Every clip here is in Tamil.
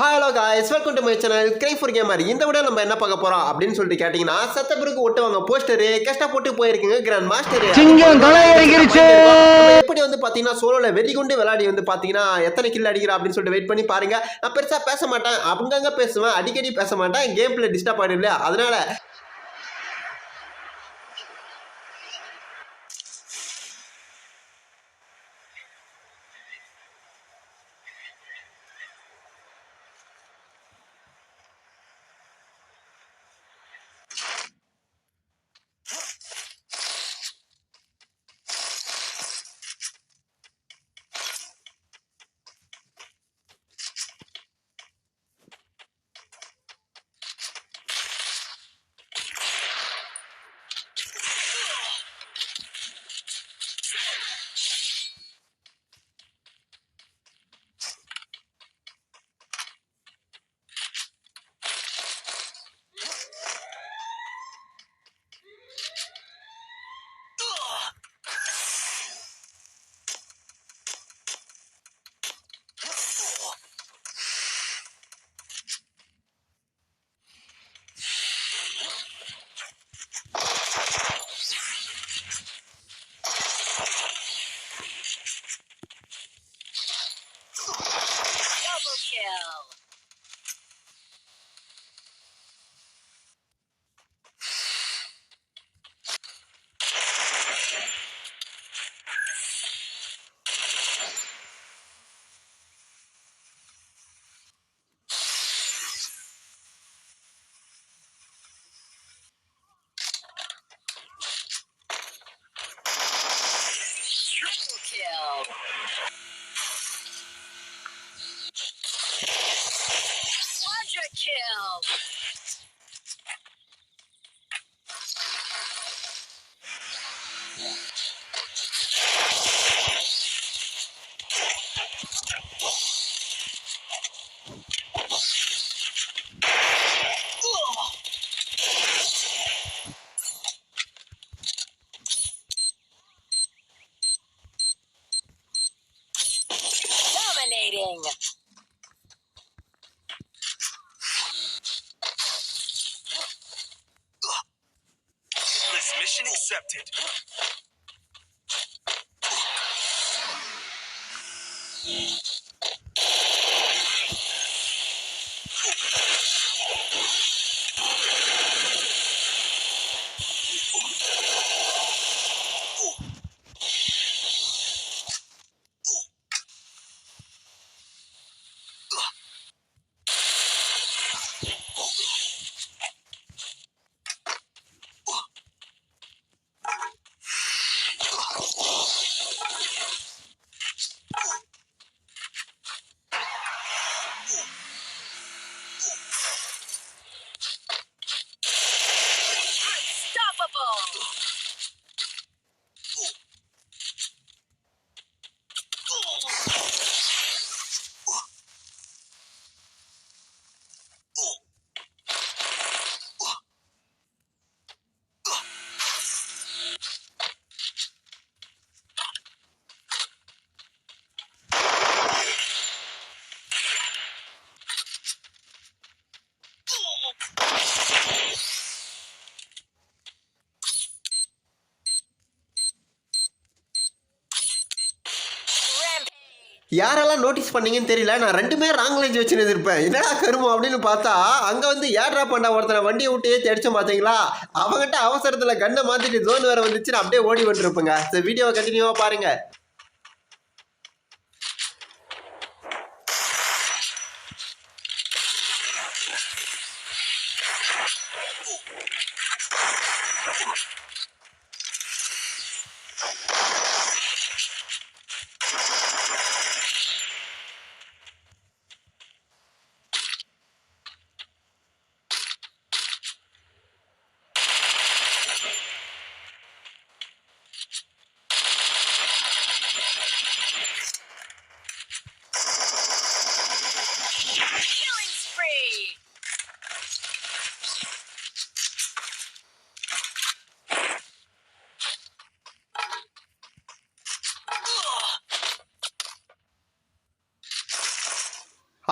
Hello guys welcome to my channel crime for gamer இந்த விட நம்ம என்ன பார்க்க போறோம் அப்படின்னு சொல்லிட்டு கேட்டிங்கன்னா சத்த பிறகு ஒட்டுவாங்க போஸ்டரு கஷ்ட போட்டு போயிருக்குங்க கிராண்ட் மாஸ்டர். எப்படி வந்து பாத்தீங்கன்னா சோலோல வெறி கொண்டு விளையாடி வந்து பாத்தீங்கன்னா எத்தனை கில் அடிக்கிறா அப்படின்னு சொல்லிட்டு வெயிட் பண்ணி பாருங்க. நான் பெருசா பேச மாட்டேன். அங்கங்க பேசுவேன். அடிக்கடி பேச மாட்டேன். கேம் பிளே டிஸ்டர்ப் ஆயிடும் இல்லையா? அதனால kill. Triple kill. Quadra kill. Dominating. This mission accepted. Unstoppable. problems. யாரெல்லாம் நோட்டீஸ் பண்ணீங்கன்னு தெரியல நான் ரெண்டுமே ராங் லைன்ஸ் வச்சுன்னு இருப்பேன் என்னடா கருமம் அப்படின்னு பார்த்தா அங்கே வந்து ஏட்ரா பண்ண ஒருத்தனை வண்டியை விட்டு ஏற்றி பார்த்தீங்களா? அவங்ககிட்ட அவசரத்தில் கண்ணை மாற்றிட்டு ஜோன் வேறு வந்துச்சு நான் அப்படியே ஓடி வந்துருப்பேங்க. இந்த வீடியோவை கண்டினியூவாக பாருங்கள்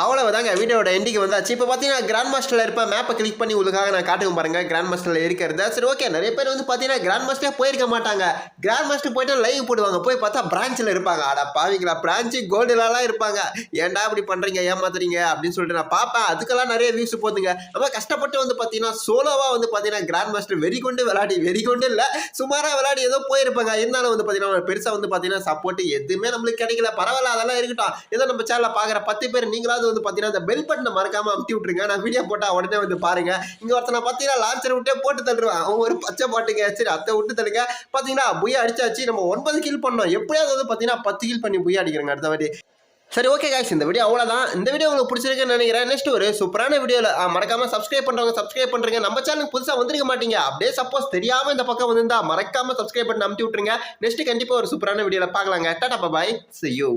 அவ்வளவு தாங்க வீடியோட எண்டிங் வந்தாச்சு. இப்போ பார்த்தீங்கன்னா கிராண்ட் மாஸ்டரில் இருப்பேன் மேப்பை கிளிக் பண்ணி உங்களுக்காக நான் காட்டுங்க பாருங்கள் கிராண்ட் மாஸ்டரில் இருக்கிறது. சரி ஓகே நிறைய பேர் வந்து பார்த்தீங்கன்னா கிராண்ட் மாஸ்டரே போயிருக்க மாட்டாங்க. கிராண்ட் மாஸ்டர் போயிட்டு லைவ் போடுவாங்க. போய் பார்த்தா பிரான்ச்சில் இருப்பாங்க. ஆடா பாவிங்களா பிரான்ச்சு கோல்டுலலாம் இருப்பாங்க. ஏன்டா இப்படி பண்ணுறீங்க ஏமாத்துறீங்க? அப்படின்னு சொல்லிட்டு நான் பார்ப்பேன். அதுக்கெல்லாம் நிறைய வியூஸ் போதுங்க. ரொம்ப கஷ்டப்பட்டு வந்து பார்த்தீங்கன்னா சோலோவாக வந்து பார்த்தீங்கன்னா கிராண்ட் மாஸ்டர் வெறி கொண்டு விளாடி வெறி கொண்டு இல்லை சுமாராக விளாடி ஏதோ போயிருப்பாங்க. இருந்தாலும் வந்து பார்த்தீங்கன்னா பெருசாக வந்து பார்த்தீங்கன்னா சப்போர்ட் எதுவுமே நம்மளுக்கு கிடைக்கல. பரவாயில்ல அதெல்லாம் இருக்கட்டும். ஏதோ நம்ம சேனலில் பார்க்குற பத்து பேர் நீங்களாவது வந்து பார்த்தீங்கன்னா அந்த பெல் பட்டனை மறக்காம அமுத்தி விட்ருங்க நான் வீடியோ போட்டால் உடனே வந்து பாருங்க. இங்கே ஒருத்தனை பார்த்தீங்கன்னா லான்ச்சர் விட்டே போட்டு தள்ளுருவேன். அவன் ஒரு பச்சை பாட்டுங்க. சரி அத்தை விட்டு தள்ளுங்க. பார்த்தீங்கன்னா புய அடிச்சாச்சு. நம்ம ஒன்பது கில் பண்ணோம். எப்படியாவது வந்து பார்த்தீங்கன்னா பத்து கில் பண்ணி புய அடிக்கிறேங்க அடுத்த வாட்டி. சரி ஓகே காய்ஸ் இந்த வீடியோ அவ்வளோதான் இந்த வீடியோ உங்களுக்கு பிடிச்சிருக்குன்னு நினைக்கிறேன். நெக்ஸ்ட் ஒரு சூப்பரான வீடியோவில் மறக்காம சப்ஸ்கிரைப் பண்ணுறவங்க சப்ஸ்கிரைப் பண்ணுறங்க நம்ம சேனலுக்கு புதுசாக வந்துருக்க மாட்டீங்க. அப்படியே சப்போஸ் தெரியாமல் இந்த பக்கம் வந்திருந்தா மறக்காம சப்ஸ்கிரைப் பண்ணி அமுத்தி விட்டுருங்க. நெக்ஸ்ட் கண்டிப்பாக ஒரு சூப்பரான வீடியோவில் பார்க்கலாங்க. டாடா பாய் சி யூ